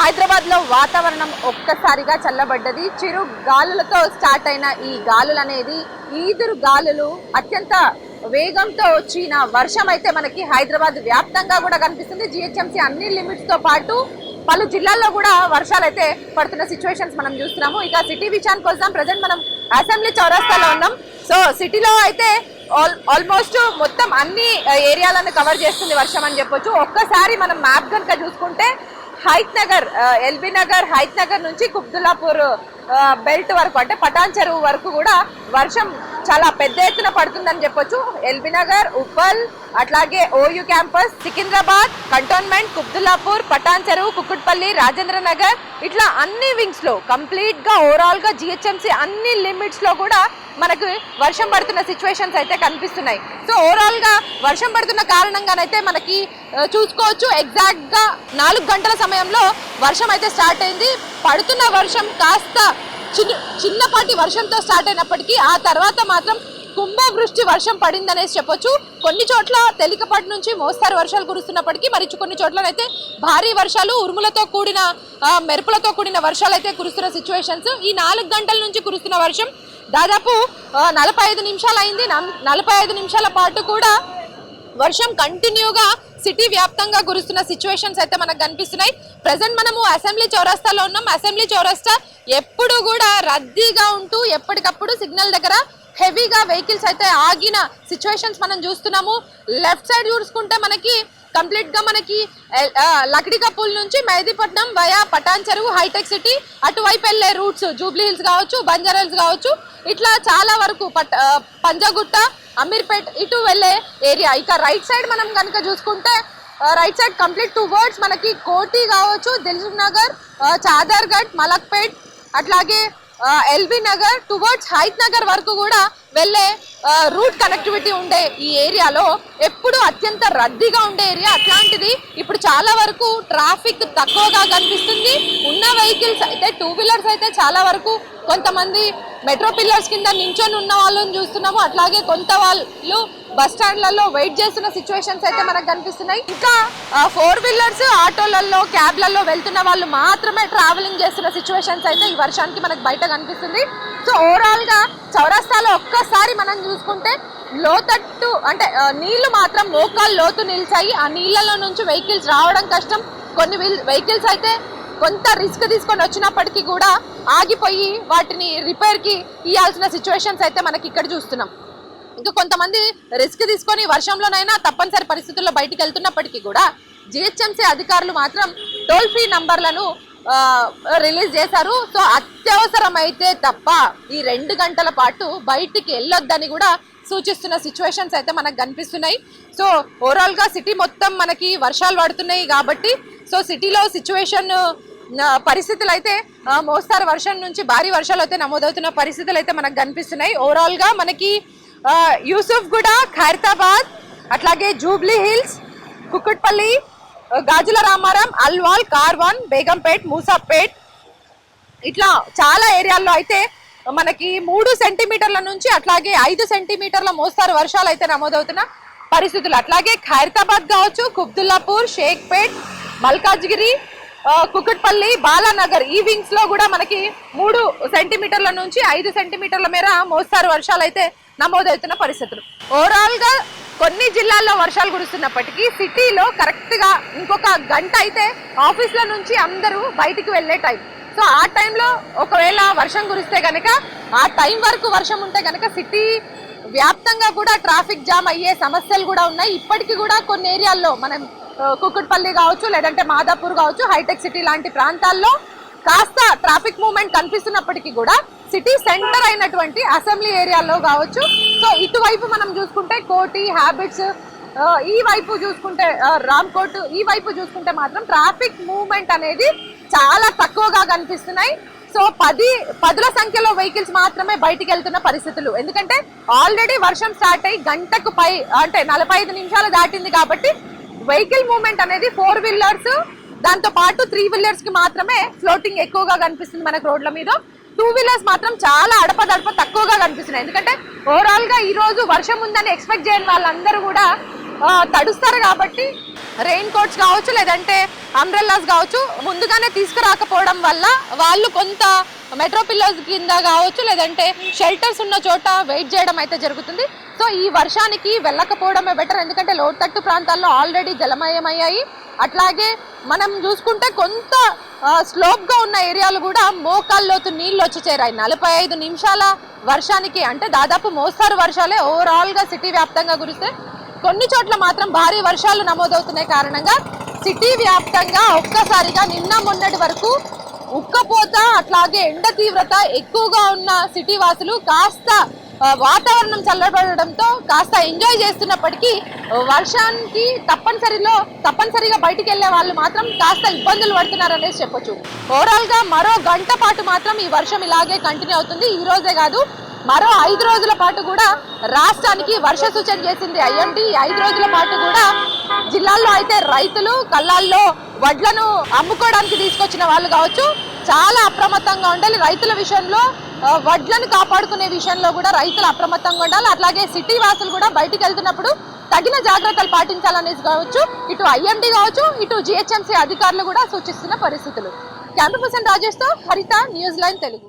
హైదరాబాద్లో వాతావరణం ఒక్కసారిగా చల్లబడ్డది. చిరు గాలులతో స్టార్ట్ అయిన ఈ గాలులు అనేది ఈదురు గాలులు అత్యంత వేగంతో వచ్చిన వర్షం అయితే మనకి హైదరాబాద్ వ్యాప్తంగా కూడా కనిపిస్తుంది. జిహెచ్ఎంసీ అన్ని లిమిట్స్తో పాటు పలు జిల్లాల్లో కూడా వర్షాలు అయితే పడుతున్న సిచ్యువేషన్స్ మనం చూస్తున్నాము. ఇక సిటీ విషయానికి వస్తాం. ప్రజెంట్ మనం అసెంబ్లీ చౌరస్తాలో ఉన్నాం. సో సిటీలో అయితే ఆల్ ఆల్మోస్ట్ మొత్తం అన్ని ఏరియాలను కవర్ చేస్తుంది వర్షం అని చెప్పొచ్చు. ఒక్కసారి మనం మ్యాప్ కనుక చూసుకుంటే హైత్ నగర్ ఎల్బీ నగర్ హైత్ నగర్ నుంచి కుబ్దుల్లాపూర్ బెల్ట్ వరకు అంటే పటాన్ చెరువు వరకు కూడా వర్షం చాలా పెద్ద ఎత్తున పడుతుందని చెప్పొచ్చు. ఎల్బీ నగర్ ఉప్పల్ అట్లాగే OU campus Secunderabad cantonment Qutbullapur Patancheru Kukatpally Rajendra Nagar ఇట్లా అన్ని వింగ్స్లో కంప్లీట్గా ఓవరాల్గా జిహెచ్ఎంసీ అన్ని లిమిట్స్లో కూడా మనకు వర్షం పడుతున్న సిచ్యువేషన్స్ అయితే కనిపిస్తున్నాయి. సో ఓవరాల్గా వర్షం పడుతున్న కారణంగానైతే మనకి చూసుకోవచ్చు. ఎగ్జాక్ట్గా నాలుగు గంటల సమయంలో వర్షం అయితే స్టార్ట్ అయింది. పడుతున్న వర్షం కాస్త చిన్న చిన్నపాటి వర్షంతో స్టార్ట్ అయినప్పటికీ ఆ తర్వాత మాత్రం కుంభవృష్టి వర్షం పడిందనేసి చెప్పొచ్చు. కొన్ని చోట్ల తేలికపాటి నుంచి మోస్తారు వర్షాలు కురుస్తున్నప్పటికీ మరి కొన్ని చోట్లనైతే భారీ వర్షాలు ఉరుములతో కూడిన మెరుపులతో కూడిన వర్షాలు అయితే కురుస్తున్న సిచ్యువేషన్స్ ఈ నాలుగు గంటల నుంచి కురుస్తున్న వర్షం దాదాపు నలభై ఐదు నిమిషాలు అయింది నలభై ఐదు నిమిషాల పాటు కూడా వర్షం కంటిన్యూగా సిటీ వ్యాప్తంగా కురుస్తున్న సిచ్యువేషన్స్ అయితే మనకు కనిపిస్తున్నాయి. ప్రజెంట్ మనము అసెంబ్లీ చౌరస్తాలో ఉన్నాం. అసెంబ్లీ చౌరస్తా ఎప్పుడు కూడా రద్దీగా ఉంటూ ఎప్పటికప్పుడు సిగ్నల్ దగ్గర హెవీగా వెహికల్స్ అయితే ఆగిన సిచ్యువేషన్స్ మనం చూస్తున్నాము. లెఫ్ట్ సైడ్ చూసుకుంటే మనకి కంప్లీట్గా మనకి ఎల్- పూల్ నుంచి మెహదీపట్నం వయా పటాన్ చెరువు హైటెక్ సిటీ అటువైపు వెళ్ళే రూట్స్ జూబ్లీ హిల్స్ కావచ్చు బంజారా హిల్స్ కావచ్చు ఇట్లా చాలా వరకు పట్ పంజగుట్ట పంజాగుట్ట అమీర్పేట్ ఇటు వెళ్ళే ఏరియా. ఇక రైట్ సైడ్ మనం కనుక చూసుకుంటే right side complete towards మనకి కోటి కావచ్చు దిల్సుఖ్ నగర్ uh, ఆ, చాదర్గఢ్ మలక్పేట్ అట్లాగే uh, LB Nagar towards Hayath Nagar వరకు కూడా వెళ్ళే uh, రూట్ కనెక్టివిటీ ఉండే ఈ ఏరియాలో ఎప్పుడు అత్యంత రద్దీగా ఉండే ఏరియా అట్లాంటిది. ఇప్పుడు చాలా వరకు ట్రాఫిక్ తక్కువగా కనిపిస్తుంది. ఉన్న వెహికల్స్ అయితే టూ వీలర్స్ అయితే చాలా వరకు కొంతమంది మెట్రో పిల్లర్స్ కింద నించొని ఉన్న వాళ్ళని చూస్తున్నాము. అట్లాగే కొంత వాళ్ళు బస్ స్టాండ్లలో వెయిట్ చేస్తున్న సిచ్యువేషన్స్ అయితే మనకు కనిపిస్తున్నాయి. ఇంకా ఫోర్ వీలర్స్ ఆటోలలో క్యాబ్లలో వెళ్తున్న వాళ్ళు మాత్రమే ట్రావెలింగ్ చేస్తున్న సిచ్యువేషన్స్ అయితే ఈ వర్షానికి మనకు బయట కనిపిస్తుంది. సో ఓవరాల్గా చౌరస్తాలో ఒక్కసారి మనం చూసుకుంటే లోతట్టు అంటే నీళ్ళు మాత్రం మోకాలు లోతు నిలిచాయి. ఆ నీళ్ళలో నుంచి వెహికల్స్ రావడం కష్టం. కొన్ని వెహికల్స్ అయితే కొంత రిస్క్ తీసుకొని వచ్చినప్పటికీ కూడా ఆగిపోయి వాటిని రిపేర్కి ఇవ్వాల్సిన సిచ్యువేషన్స్ అయితే మనకి ఇక్కడ చూస్తున్నాం. ఇంకా కొంతమంది రిస్క్ తీసుకొని వర్షంలోనైనా తప్పనిసరి పరిస్థితుల్లో బయటికి వెళ్తున్నప్పటికీ కూడా జిహెచ్ఎంసీ అధికారులు మాత్రం టోల్ ఫ్రీ నంబర్లను రిలీజ్ చేశారు. సో అత్యవసరమైతే తప్ప ఈ రెండు గంటల పాటు బయటికి వెళ్ళొద్దని కూడా సూచిస్తున్న సిచ్యువేషన్స్ అయితే మనకు కనిపిస్తున్నాయి. సో ఓవరాల్గా సిటీ మొత్తం మనకి వర్షాలు పడుతున్నాయి కాబట్టి సో సిటీలో సిచ్యువేషన్ పరిస్థితులు అయితే మోస్తారు. వర్షం నుంచి భారీ వర్షాలు అయితే నమోదవుతున్న పరిస్థితులు అయితే మనకు కనిపిస్తున్నాయి. ఓవరాల్గా మనకి యూసుఫ్ కూడా ఖైరతాబాద్ అట్లాగే జూబ్లీ హిల్స్ కుక్కట్పల్లి గాజుల రామారం అల్వాల్ కార్వాన్ బేగంపేట్ మూసాపేట్. ఇట్లా చాలా ఏరియాల్లో అయితే మనకి మూడు సెంటీమీటర్ల నుంచి అట్లాగే ఐదు సెంటీమీటర్ల మోస్తారు వర్షాలు అయితే నమోదవుతున్న పరిస్థితులు. అట్లాగే ఖైరతాబాద్ కావచ్చు కుబ్దుల్లాపూర్ షేక్పేట్ మల్కాజ్గిరి కుకట్పల్లి బాలానగర్ ఈ వింగ్స్లో కూడా మనకి మూడు సెంటీమీటర్ల నుంచి ఐదు సెంటీమీటర్ల మేర మోస్తారు వర్షాలు అయితే నమోదవుతున్న పరిస్థితులు. ఓవరాల్గా కొన్ని జిల్లాల్లో వర్షాలు కురుస్తున్నప్పటికీ సిటీలో కరెక్ట్గా ఇంకొక గంట అయితే ఆఫీస్ల నుంచి అందరూ బయటికి వెళ్ళే టైం సో ఆ టైంలో ఒకవేళ వర్షం కురిస్తే గనక ఆ టైం వరకు వర్షం ఉంటే గనక సిటీ వ్యాప్తంగా కూడా ట్రాఫిక్ జామ్ అయ్యే సమస్యలు కూడా ఉన్నాయి. ఇప్పటికీ కూడా కొన్ని ఏరియాల్లో మనం కుక్కుట్పల్లి కావచ్చు లేదంటే మాదాపూర్ కావచ్చు హైటెక్ సిటీ లాంటి ప్రాంతాల్లో కాస్త ట్రాఫిక్ మూవ్మెంట్ కనిపిస్తున్నప్పటికీ కూడా సిటీ సెంటర్ అయినటువంటి అసెంబ్లీ ఏరియాలో కావచ్చు. సో ఇటువైపు మనం చూసుకుంటే కోటి హ్యాబిట్స్ ఈ వైపు చూసుకుంటే ఆ, రామ్కోట్ ఈ వైపు చూసుకుంటే మాత్రం ట్రాఫిక్ మూవ్మెంట్ అనేది చాలా తక్కువగా కనిపిస్తున్నాయి. సో పది పదుల సంఖ్యలో వెహికల్స్ మాత్రమే బయటికి వెళ్తున్న పరిస్థితులు. ఎందుకంటే ఆల్రెడీ వర్షం స్టార్ట్ అయ్యి గంటకు పై అంటే నలభై ఐదు నిమిషాలు దాటింది కాబట్టి వెహికల్ మూవ్మెంట్ అనేది ఫోర్ వీలర్స్ దాంతో పాటు త్రీ వీలర్స్కి మాత్రమే ఫ్లోటింగ్ ఎక్కువగా కనిపిస్తుంది మనకు రోడ్ల మీద. టూ వీలర్స్ మాత్రం చాలా అడపదడప తక్కువగా కనిపిస్తున్నాయి. ఎందుకంటే ఓవరాల్గా ఈ రోజు వర్షం ఉందని ఎక్స్పెక్ట్ చేయని వాళ్ళందరూ కూడా తడుస్తారు కాబట్టి రెయిన్ కోట్స్ కావచ్చు లేదంటే అంబ్రెల్లాస్ కావచ్చు ముందుగానే తీసుకురాకపోవడం వల్ల వాళ్ళు కొంత మెట్రోపిల్లర్స్ కింద కావచ్చు లేదంటే షెల్టర్స్ ఉన్న చోట వెయిట్ చేయడం అయితే జరుగుతుంది. సో ఈ వర్షానికి వెళ్ళకపోవడమే బెటర్ ఎందుకంటే లోతట్టు ప్రాంతాల్లో ఆల్రెడీ జలమయమయ్యాయి. అట్లాగే మనం చూసుకుంటే కొంత స్లోప్గా ఉన్న ఏరియాలు కూడా మోకాల్లోతు నీళ్ళు వచ్చి చేరాయి. నలభై ఐదు నిమిషాల వర్షానికి అంటే దాదాపు మోస్తారు వర్షాలే ఓవరాల్గా సిటీ వ్యాప్తంగా కురిస్తే కొన్ని చోట్ల మాత్రం భారీ వర్షాలు నమోదవుతున్నాయి కారణంగా సిటీ వ్యాప్తంగా ఒక్కసారిగా నిన్న మొన్నటి వరకు ఉక్కపోత అట్లాగే ఎండ తీవ్రత ఎక్కువగా ఉన్న సిటీ వాసులు కాస్త వాతావరణం చల్లబడడంతో కాస్త ఎంజాయ్ చేస్తున్నప్పటికీ వర్షానికి తప్పనిసరిలో తప్పనిసరిగా బయటికి వెళ్ళే వాళ్ళు మాత్రం కాస్త ఇబ్బందులు పడుతున్నారనేసి చెప్పొచ్చు. ఓవరాల్గా మరో గంట పాటు మాత్రం ఈ వర్షం ఇలాగే కంటిన్యూ అవుతుంది. ఈ రోజే కాదు మరో ఐదు రోజుల పాటు కూడా రాష్ట్రానికి వర్ష సూచన చేసింది ఐఎండి. ఐదు రోజుల పాటు కూడా జిల్లాల్లో అయితే రైతులు కళ్ళాల్లో వడ్లను అమ్ముకోవడానికి తీసుకొచ్చిన వాళ్ళు కావచ్చు చాలా అప్రమత్తంగా ఉండాలి. రైతుల విషయంలో వడ్లను కాపాడుకునే విషయంలో కూడా రైతులు అప్రమత్తంగా ఉండాలి. అట్లాగే సిటీ వాసులు కూడా బయటికి వెళ్తున్నప్పుడు తగిన జాగ్రత్తలు పాటించాలనేసి కావచ్చు. ఇటు ఐఎండి కావచ్చు ఇటు జిహెచ్ఎంసీ అధికారులు కూడా సూచిస్తున్న పరిస్థితులు. క్యాంపు పర్సన్ రాజేష్తో హరిత న్యూస్ లైన్ తెలుగు.